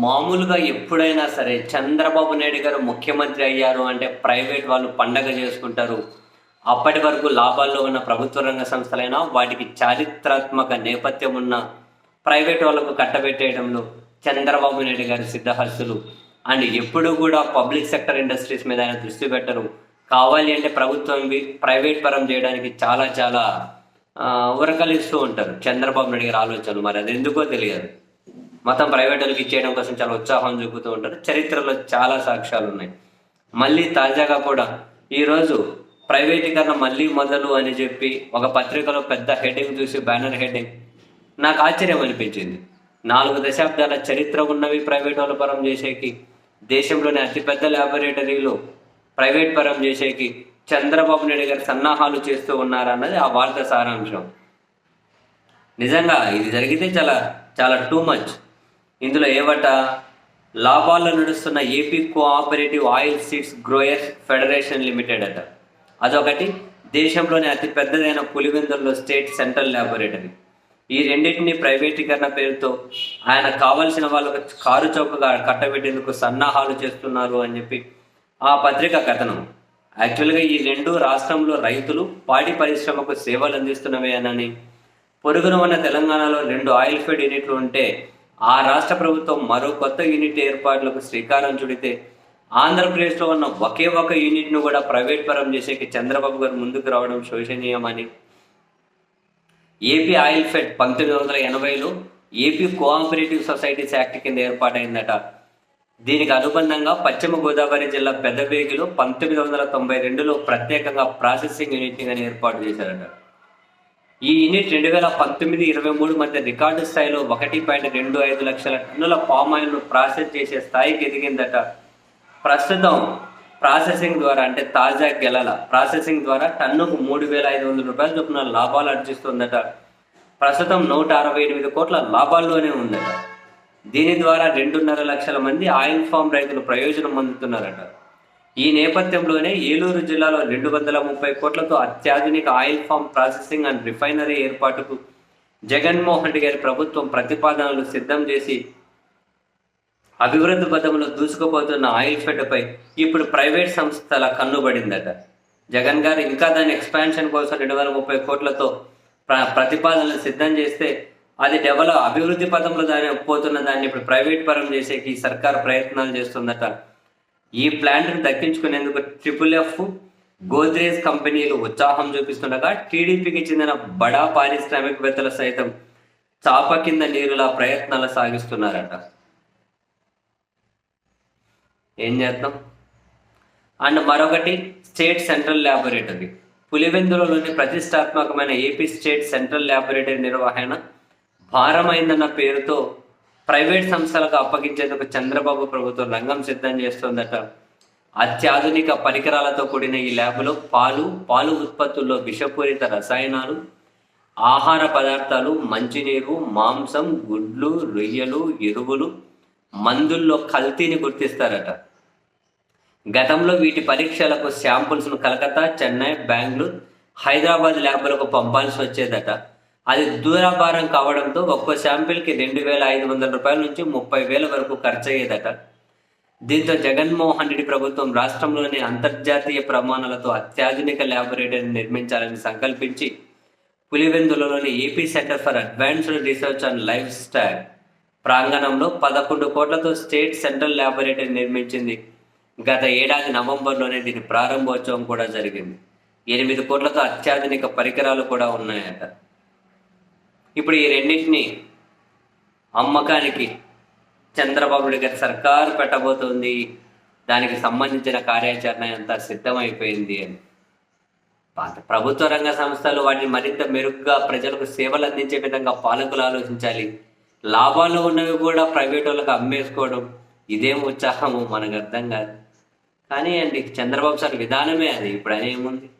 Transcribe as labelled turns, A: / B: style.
A: మామూలుగా ఎప్పుడైనా సరే చంద్రబాబు నాయుడు గారు ముఖ్యమంత్రి అయ్యారు అంటే ప్రైవేట్ వాళ్ళు పండగ చేసుకుంటారు. అప్పటి వరకు లాభాల్లో ఉన్న ప్రభుత్వ రంగ సంస్థలైనా వాటికి చారిత్రాత్మక నేపథ్యం ఉన్న ప్రైవేట్ వాళ్ళకు కట్టబెట్టేయడంలో చంద్రబాబు నాయుడు గారి సిద్ధహస్తులు. అండ్ ఎప్పుడు కూడా పబ్లిక్ సెక్టర్ ఇండస్ట్రీస్ మీద ఆయన దృష్టి పెట్టరు. కావాలి అంటే ప్రభుత్వం ప్రైవేట్ పరం చేయడానికి చాలా చాలా ఉరకలిస్తూ ఉంటారు. చంద్రబాబు నాయుడు గారి ఆలోచనలు మరి అది ఎందుకో తెలియదు. మతం ప్రైవేట్ వాళ్ళకి ఇచ్చేయడం కోసం చాలా ఉత్సాహం చూపుతూ ఉంటారు. చరిత్రలో చాలా సాక్ష్యాలు ఉన్నాయి. మళ్ళీ తాజాగా కూడా ఈరోజు ప్రైవేటీకరణ మళ్ళీ మొదలు అని చెప్పి ఒక పత్రికలో పెద్ద హెడ్డింగ్ చూసి బ్యానర్ హెడ్డింగ్ నాకు ఆశ్చర్యం అనిపించింది. నాలుగు దశాబ్దాల చరిత్ర ఉన్నవి ప్రైవేట్ వాళ్ళ పరం చేసేకి దేశంలోని అతిపెద్ద ల్యాబొరేటరీలు ప్రైవేట్ పరం చేసేకి చంద్రబాబు నాయుడు గారు సన్నాహాలు చేస్తూ ఉన్నారన్నది ఆ వార్త సారాంశం. నిజంగా ఇది జరిగితే చాలా చాలా టూ మచ్ ఇందులో ఏవట? లాభాల్లో నడుస్తున్న AP cooperative oil seeds growers federation limited అట. అదొకటి. దేశంలోని అతి పెద్దదైన పులివెందుల్లో స్టేట్ సెంట్రల్ ల్యాబొరేటరీ. ఈ రెండింటిని ప్రైవేటీకరణ పేరుతో ఆయన కావలసిన వాళ్ళకు కారు చౌకగా కట్టబెట్టేందుకు సన్నాహాలు చేస్తున్నారు అని చెప్పి ఆ పత్రిక కథనం. యాక్చువల్గా ఈ రెండు రాష్ట్రంలో రైతులు పాడి పరిశ్రమకు సేవలు అందిస్తున్నవే అని పొరుగున ఉన్న తెలంగాణలో రెండు ఆయిల్ ఫెడ్ యూనిట్లు ఉంటే ఆ రాష్ట్ర ప్రభుత్వం మరో కొత్త యూనిట్ ఏర్పాట్లకు శ్రీకారం చుడితే ఆంధ్రప్రదేశ్లో ఉన్న ఒకే ఒక యూనిట్ను కూడా ప్రైవేట్ పరం చేసేకి చంద్రబాబు గారు ముందుకు రావడం శోచనీయమని ఏపీ ఆయిల్ ఫెడ్ పంతొమ్మిది వందల ఎనభైలో ఏపీ కోఆపరేటివ్ సొసైటీస్ యాక్ట్ కింద ఏర్పాటైందట. దీనికి అనుబంధంగా పశ్చిమ గోదావరి జిల్లా పెద్దవేగిలో పంతొమ్మిది వందల తొంభై రెండులో ప్రత్యేకంగా ప్రాసెసింగ్ యూనిట్ అని ఏర్పాటు చేశారట. ఈ యూనిట్ రెండు వేల పంతొమ్మిది ఇరవై మూడు మధ్య రికార్డు స్థాయిలో ఒకటి పాయింట్ రెండు ఐదు లక్షల టన్నుల పామాయిల్ను ప్రాసెస్ చేసే స్థాయికి ఎదిగిందట ప్రస్తుతం ప్రాసెసింగ్ ద్వారా అంటే తాజా గెలల ప్రాసెసింగ్ ద్వారా టన్నుకు మూడు వేల ఐదు వందల రూపాయల చొప్పున లాభాలు అర్జిస్తుందట ప్రస్తుతం నూట అరవై ఎనిమిది కోట్ల లాభాల్లోనే ఉందట. దీని ద్వారా రెండున్నర లక్షల మంది ఆయిల్ ఫామ్ రైతులు ప్రయోజనం పొందుతున్నారట ఈ నేపథ్యంలోనే ఏలూరు జిల్లాలో రెండు వందల ముప్పై కోట్లతో అత్యాధునిక oil farm processing and refinery ఏర్పాటుకు జగన్మోహన్ రెడ్డి గారి ప్రభుత్వం ప్రతిపాదనలు సిద్ధం చేసి అభివృద్ధి పథంలో దూసుకుపోతున్న ఆయిల్ ఫెడ్పై ఇప్పుడు ప్రైవేట్ సంస్థల కన్నుబడిందట జగన్ గారు ఇంకా దాని ఎక్స్పాన్షన్ కోసం రెండు వేల ముప్పై కోట్లతో ప్ర ప్రతిపాదనలు సిద్ధం చేస్తే అది డెవలప్ అభివృద్ధి పథంలో దాని పోతున్న దాన్ని ఇప్పుడు ప్రైవేట్ పరం చేసేకి సర్కార్ ప్రయత్నాలు చేస్తుందట. ఈ ప్లాంట్ను దక్కించుకునేందుకు ట్రిపుల్ ఎఫ్ గోద్రేజ్ కంపెనీలు ఉత్సాహం చూపిస్తుండగా టీడీపీకి చెందిన బడా పారిశ్రామికవేత్తలు సైతం చాప కింద నీరులా ప్రయత్నాలు సాగిస్తున్నారట. ఏం చేద్దాం? అండ్ మరొకటి స్టేట్ సెంట్రల్ ల్యాబొరేటరీ. పులివెందులలోని ప్రతిష్టాత్మకమైన ఏపీ స్టేట్ సెంట్రల్ ల్యాబొరేటరీ నిర్వహణ భారమైందన్న పేరుతో ప్రైవేట్ సంస్థలకు అప్పగించేందుకు చంద్రబాబు ప్రభుత్వం రంగం సిద్ధం చేస్తోందట. అత్యాధునిక పరికరాలతో కూడిన ఈ ల్యాబ్లో పాలు పాలు ఉత్పత్తుల్లో విషపూరిత రసాయనాలు ఆహార పదార్థాలు మంచినీరు మాంసం గుడ్లు రొయ్యలు ఎరువులు మందుల్లో కల్తీని గుర్తిస్తారట. గతంలో వీటి పరీక్షలకు శాంపుల్స్ను కలకత్తా చెన్నై బెంగళూరు హైదరాబాద్ ల్యాబ్లకు పంపాల్సి వచ్చేదట. అది దూరాభారం కావడంతో ఒక్కో శాంపిల్కి రెండు వేల ఐదు వందల రూపాయల నుంచి ముప్పై వేల వరకు ఖర్చు అయ్యేదట దీంతో జగన్మోహన్ రెడ్డి ప్రభుత్వం రాష్ట్రంలోని అంతర్జాతీయ ప్రమాణాలతో అత్యాధునిక ల్యాబొరేటరీని నిర్మించాలని సంకల్పించి పులివెందులలోని AP centre for advanced research and lifestyle ప్రాంగణంలో పదకొండు కోట్లతో స్టేట్ సెంట్రల్ ల్యాబొరేటరీ నిర్మించింది. గత ఏడాది నవంబర్లోనే దీని ప్రారంభోత్సవం కూడా జరిగింది. ఎనిమిది కోట్లతో అత్యాధునిక పరికరాలు కూడా ఉన్నాయట. ఇప్పుడు ఈ రెండింటిని అమ్మకానికి చంద్రబాబు నాయుడు గారి సర్కారు పెట్టబోతోంది. దానికి సంబంధించిన కార్యాచరణ అంతా సిద్ధమైపోయింది అని. పాత ప్రభుత్వ రంగ సంస్థలు వాటిని మరింత మెరుగ్గా ప్రజలకు సేవలు అందించే విధంగా పాలకులు ఆలోచించాలి. లాభాలు ఉన్నవి కూడా ప్రైవేట్ వాళ్ళకి అమ్మేసుకోవడం ఇదేం ఉత్సాహము మనకు అర్థం కాదు. కానీ అండి చంద్రబాబు సార్ విధానమే అది. ఇప్పుడు అనేముంది